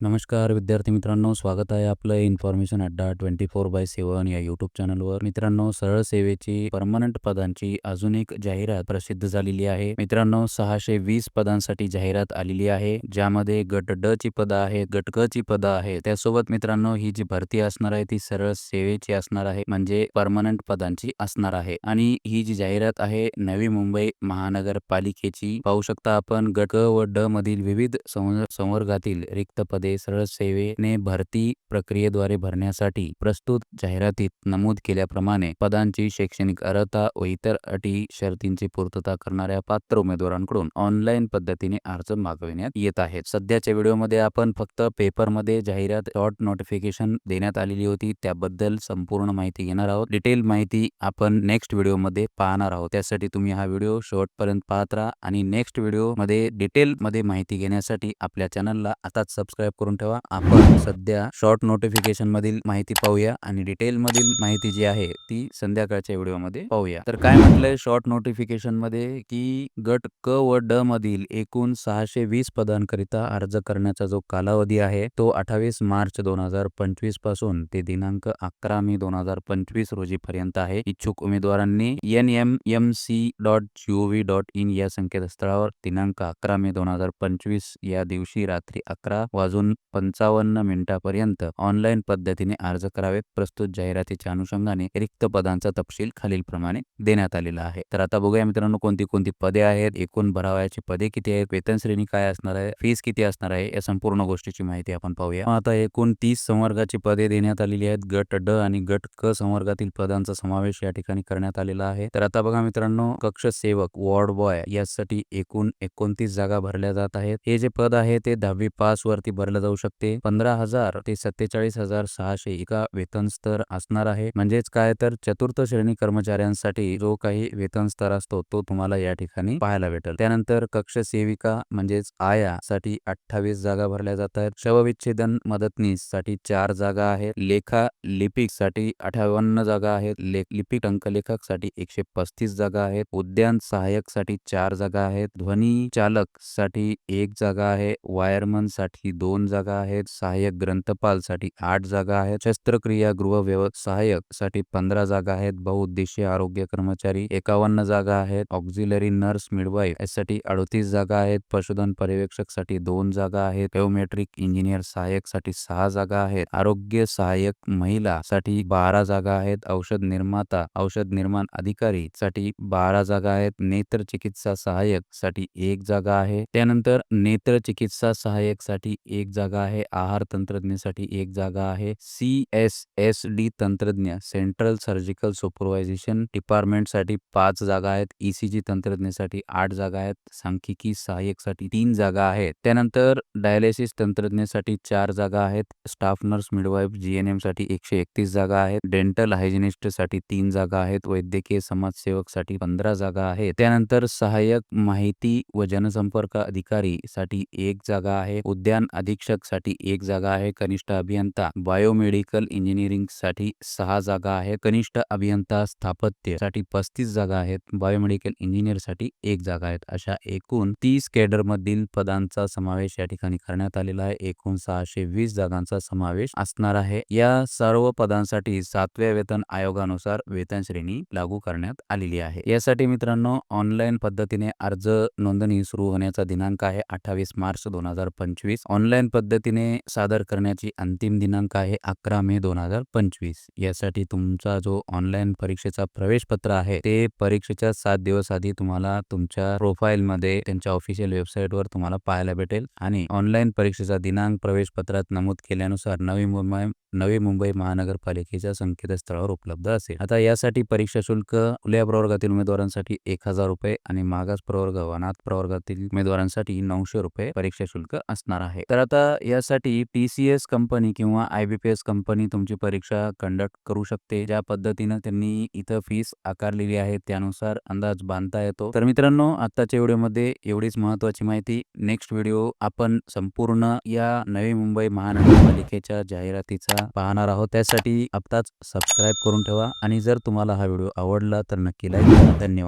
नमस्कार विद्यार्थी मित्रांनो स्वागत आहे आपलं इन्फॉर्मेशन अड्डा ट्वेंटी फोर बाय सेवन या युट्यूब चॅनलवर मित्रांनो सरळ सेवेची परमनंट पदांची अजून एक जाहिरात प्रसिद्ध झालेली आहे. मित्रांनो सहाशे वीस पदांसाठी जाहिरात आलेली आहे ज्यामध्ये गट ड ची पदं आहेत गट क ची पदं आहेत. त्यासोबत मित्रांनो ही जी भरती असणार आहे ती सरळ सेवेची असणार आहे म्हणजे परमनंट पदांची असणार आहे. आणि ही जी जाहिरात आहे नवी मुंबई महानगरपालिकेची. पाहू शकता आपण गट क व ड मधील विविध संवर्गातील रिक्त पदे सरळ सेवेने भरती प्रक्रियेद्वारे भरण्यासाठी प्रस्तुत जाहिरातीत नमूद केल्याप्रमाणे पदांची शैक्षणिक अर्हता व इतर अटी शर्तींची पूर्तता करणाऱ्या पात्र उमेदवारांकडून ऑनलाईन पद्धतीने अर्ज मागविण्यात येत आहेत. सध्याच्या व्हिडिओमध्ये आपण फक्त पेपरमध्ये जाहिरात शॉर्ट नोटिफिकेशन देण्यात आलेली होती. त्याबद्दल संपूर्ण माहिती घेणार आहोत. डिटेल माहिती आपण नेक्स्ट व्हिडिओमध्ये पाहणार आहोत. त्यासाठी तुम्ही हा व्हिडिओ शेवटपर्यंत पाहत राहा आणि नेक्स्ट व्हिडिओमध्ये डिटेलमध्ये माहिती घेण्यासाठी आपल्या चॅनलला आताच सबस्क्राईब करून ठेवा. आपण सध्या शॉर्ट नोटिफिकेशन मधील माहिती पाहूया आणि डिटेल मधील माहिती जी आहे ती संध्याकाळच्या व्हिडिओमध्ये पाहूया. तर काय म्हटलंय शॉर्ट नोटिफिकेशनमध्ये की गट क व ड मधील एकूण सहाशे वीस पदांकरिता अर्ज करण्याचा जो कालावधी आहे तो अठ्ठावीस मार्च दोन हजार पंचवीसपासून ते दिनांक अकरा मे दोन हजार पंचवीस रोजी पर्यंत आहे. इच्छुक उमेदवारांनी N M M C dot gov dot in या संकेतस्थळावर दिनांक अकरा मे दोन हजार पंचवीस या दिवशी रात्री अकरा वाजून पंचावन्न मिनिटापर्यंत ऑनलाईन पद्धतीने अर्ज करावेत प्रस्तुत जाहिरातीच्या अनुषंगाने रिक्त पदांचा तपशील खालीलप्रमाणे देण्यात आलेला आहे. तर आता बघूया मित्रांनो कोणती कोणती पदे आहेत? एकूण भरावयाची पदे किती आहेत? वेतन श्रेणी काय असणार आहे? फीस किती असणार आहे? या संपूर्ण गोष्टीची माहिती आपण पाहूया. आता एकूण तीस संवर्गाची पदे देण्यात आलेली आहेत. गट ड आणि गट क संवर्गातील पदांचा समावेश या ठिकाणी करण्यात आलेला आहे. तर आता बघा मित्रांनो कक्ष सेवक वॉर्ड बॉय यासाठी एकूण एकोणतीस जागा भरल्या जात आहेत. हे जे पद आहे ते दहावी पास वरती भरलं जाऊ शकते. पंधरा हजार ते सत्तेचाळीस हजार सहाशे एका वेतन स्तर असणार आहे. म्हणजेच काय? तर चतुर्थ श्रेणी कर्मचाऱ्यांसाठी जो काही वेतन स्तर असतो तो तुम्हाला या ठिकाणी पाहायला भेटेल. त्यानंतर कक्ष सेविका म्हणजेच आया साठी अठ्ठावीस जागा भरल्या जात आहेत शवविच्छेदन मदतनीससाठी चार जागा आहेत. लेखा लिपिकसाठी अठ्ठावन्न जागा आहेत. लिपिक अंकलेखकसाठी एकशे पस्तीस जागा आहेत. उद्यान सहाय्यकसाठी चार जागा आहेत. ध्वनी चालकसाठी एक जागा आहे. वायरमनसाठी दोन जागा आहेत सहाय्यक ग्रंथपाल साठी आठ जागा आहेत शस्त्रक्रिया गृह व्यव सहाय्यकसाठी पंधरा जागा आहेत बहुउद्देशीय आरोग्य कर्मचारी एकावन्न जागा आहेत ऑक्झिलरी नर्स मिडवाईफ यासाठी अडतीस जागा आहेत पशुधन पर्यवेक्षकसाठी दोन जागा आहेत बायोमेट्रिक इंजिनियर सहाय्यकसाठी सहा जागा आहेत आरोग्य सहाय्यक महिला साठी बारा जागा आहेत औषध निर्माता औषध निर्माण अधिकारी साठी बारा जागा आहेत नेत्र चिकित्सा सहाय्यकसाठी एक जागा आहे त्यानंतर नेत्र चिकित्सा सहाय्यकसाठी एक जागा आहे आहार तंत्रज्ञासाठी एक जागा आहे. सी एस एस डी तंत्रज्ञ सेंट्रल सर्जिकल सुपरवायझेशन डिपार्टमेंटसाठी पाच जागा आहेत. ईसीजी तंत्रज्ञासाठी आठ जागा आहेत. सांख्यिकी सहाय्यकसाठी तीन जागा आहेत. त्यानंतर डायलिसिस तंत्रज्ञासाठी चार जागा आहेत. स्टाफ नर्स मिडवाईफ जीएनएमसाठी एकशे एकतीस जागा आहेत. डेंटल हायजिनिस्टसाठी तीन जागा आहेत. वैद्यकीय समाजसेवकसाठी पंधरा जागा आहेत. त्यानंतर सहाय्यक माहिती व जनसंपर्क अधिकारी साठी एक जागा आहे. उद्यान अधिक साठी एक जागा आहे. कनिष्ठ अभियंता बायोमेडिकल इंजिनिअरिंगसाठी सहा जागा आहे. कनिष्ठ अभियंता स्थापत्यसाठी पस्तीस जागा आहेत. बायोमेडिकल इंजिनियरसाठी एक जागा आहेत. अशा एकूण तीस कॅडर मधील पदांचा समावेश या ठिकाणी करण्यात आलेला आहे. एकूण सहाशे वीस जागांचा समावेश असणार आहे. या सर्व पदांसाठी सातव्या वेतन आयोगानुसार वेतन श्रेणी लागू करण्यात आलेली आहे. यासाठी मित्रांनो ऑनलाईन पद्धतीने अर्ज नोंदणी सुरू होण्याचा दिनांक आहे अठ्ठावीस मार्च दोन हजार पंचवीस. ऑनलाईन पद्धतीने सादर करण्याची अंतिम दिनांक आहे अकरा मे दोन हजार पंचवीस. यासाठी तुमचा जो ऑनलाईन परीक्षेचा प्रवेश पत्र आहे ते परीक्षेच्या सात दिवस आधी तुम्हाला तुमच्या प्रोफाईल मध्ये त्यांच्या ऑफिशियल वेबसाईट वर तुम्हाला पाहायला भेटेल. आणि ऑनलाईन परीक्षेचा दिनांक प्रवेश पत्रात नमूद केल्यानुसार नवी मुंबई नवी मुंबई महानगरपालिकेच्या संकेतस्थळावर उपलब्ध असेल. आता यासाठी परीक्षा शुल्क खुल्या प्रवर्गातील उमेदवारांसाठी एक हजार रुपये आणि मागास प्रवर्ग व अनाथ प्रवर्गातील उमेदवारांसाठी नऊशे रुपये परीक्षा शुल्क असणार आहे. तर आता आता यासाठी टी सी एस कंपनी किंवा I B P S company तुमची परीक्षा कंडक्ट करू शकते. ज्या पद्धतीनं त्यांनी इथं फीस आकारलेली आहे त्यानुसार अंदाज बांधता येतो. तर मित्रांनो आत्ताच्या व्हिडिओमध्ये एवढीच महत्वाची माहिती. नेक्स्ट व्हिडिओ आपण संपूर्ण या नवी मुंबई महानगरपालिकेच्या जाहिरातीचा पाहणार आहोत. त्यासाठी आत्ताच सबस्क्राईब करून ठेवा. आणि जर तुम्हाला हा व्हिडिओ आवडला तर नक्की लाईक करा. धन्यवाद.